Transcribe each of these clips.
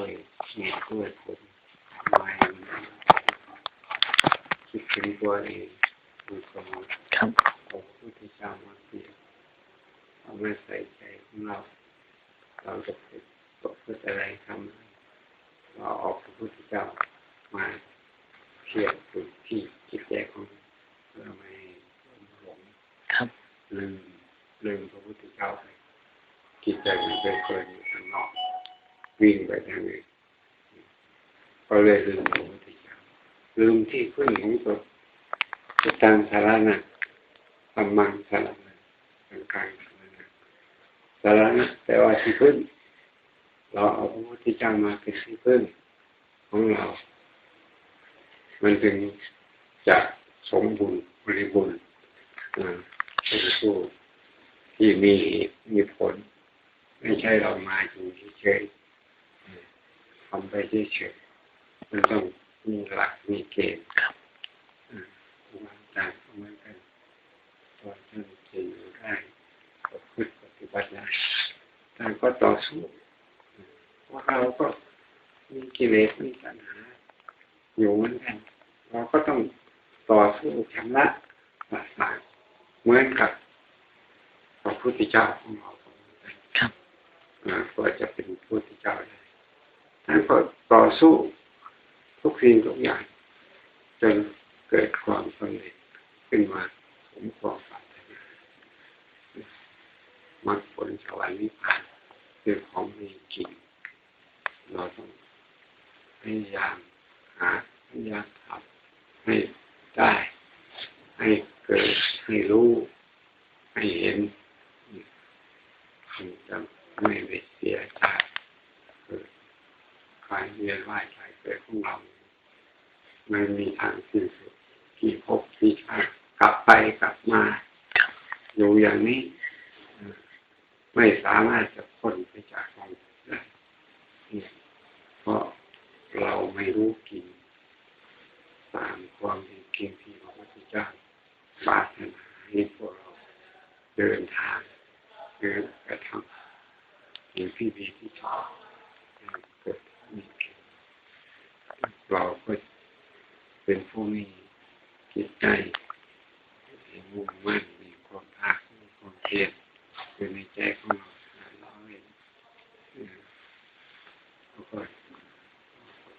วยเหตุด้วยผลทำไมคิดถึงตัวเองดูสมองครับพระพุทธเจ้ามาเปี่ยเราไม่ใส่ใจของเรา เราจะฝึกตกฝึกอะไรทำเราออกพระพุทธเจ้ามาเทียบฝึกที่จิตใจของเราเพื่อไม่ให้หลงครับลืมลืมพระพุทธเจ้าไปจิตใจมันไปเพลินอยู่ข้างนอก วิ่งไปทางนี้นก็เลยลืมพระพุทธเจ้าลืมที่พึ่งของตนจะตามสาระนะธรรมังสาระนะกลางกลางสาระนะสาระนะแต่ว่าที่พึ่งเราเอาพระพุทธเจ้ามาเป็นที่พึ่งของเรา มันถึงจะสมบูรณ์บริบูรณ์เป็นผู้ที่มีมีผล ไม่ใช่เรามาอยู่เฉยๆ ทำไปเฉยๆมันต้องมีหลักมีเกณฑ์ครับอ่าวางใจเอาไว้กันตัวท่านจะอยู่ได้ก็พึ่งปฏิบัติได้แต่ก็ต่อสู้เพราเราก็มีกิเลสมีปัญหาอยู่เหมือนกันเราก็ต้องต่อสู้ชำระสาสาเหมือนกับพระพุทธเจ้าของเราครับอ่าก็จะเป็นพระพุทธเจ้าได้ ท่านก็ต่อสู้ทุกสิ่งทุกอย่าง จนเกิดความสำเร็จขึ้นมาสมความปรารถนามรรคผลสวรรค์นิพพานคือของมีจริงเราต้องพยายามหาพยายามทำให้ได้ ให้เกิดให้รู้ ให้เห็นมันจะไม่ได้เสียใจารเวียนว่ายตายเกิดของเราไม่มีทางสิ้นสุดกี่ภพกี่ชาติกลับไปกลับมา อยู่อย่างนี้ ไม่สามารถจะพ้นไปจากมันได้เนี่ยเพราะเราไม่รู้กินตามความเป็นจริงที่พระพุทธเจ้าปรารถนาให้พวกเราเดินทางเดินกระทำสิ่งที่ดีที่ชอบให้เกิดมีขึ้นเราก็ เป็นผู้มีจิตใจมุ่งมั่นมีความภาคมีความเพียรอยู่ในใจของเราเราเองเออแล้วก็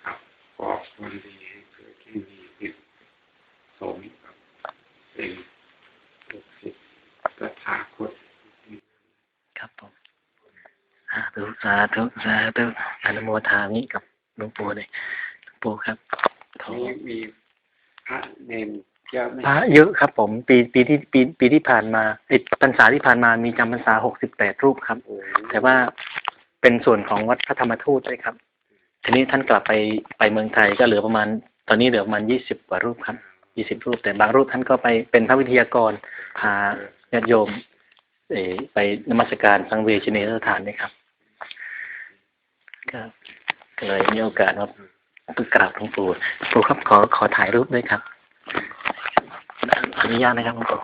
ขับกอบความดีให้เกิดที่มีขึ้นสมกับเป็นลูกศิษย์ตถาคตครับผมสาธุสาธุสาธุอนุโมทามิกับหลวงปู่เลยหลวงปู่ครับ ขอมีมีพระเนนเยอะไหมพระเยอะครับ ผมปีปีที่ปีปีที่ผ่านมาไอ้พรรษาที่ผ่านมามีจำพรรษาหกสิบแปดรูปครับโอ้โหแต่ว่าเป็นส่วนของวัดพระธรรมทูตด้วยครับ ทีนี้ท่านกลับไปไปเมืองไทยก็เหลือประมาณ ตอนนี้เหลือประมาณยี่สิบกว่ารูปครับยี่สิบรูป แต่บางรูปท่านก็ไปเป็นพระวิทยากรพาญาติโยมเออไปนมัสการสังเวชเนยสถานนี่ครับก็ก็เลยมีโอกาสมา คือกราบหลวงปู่ปู่ครับขอขอถ่ายรูปด้วยครับอนุญาตนะครับหลวงปู่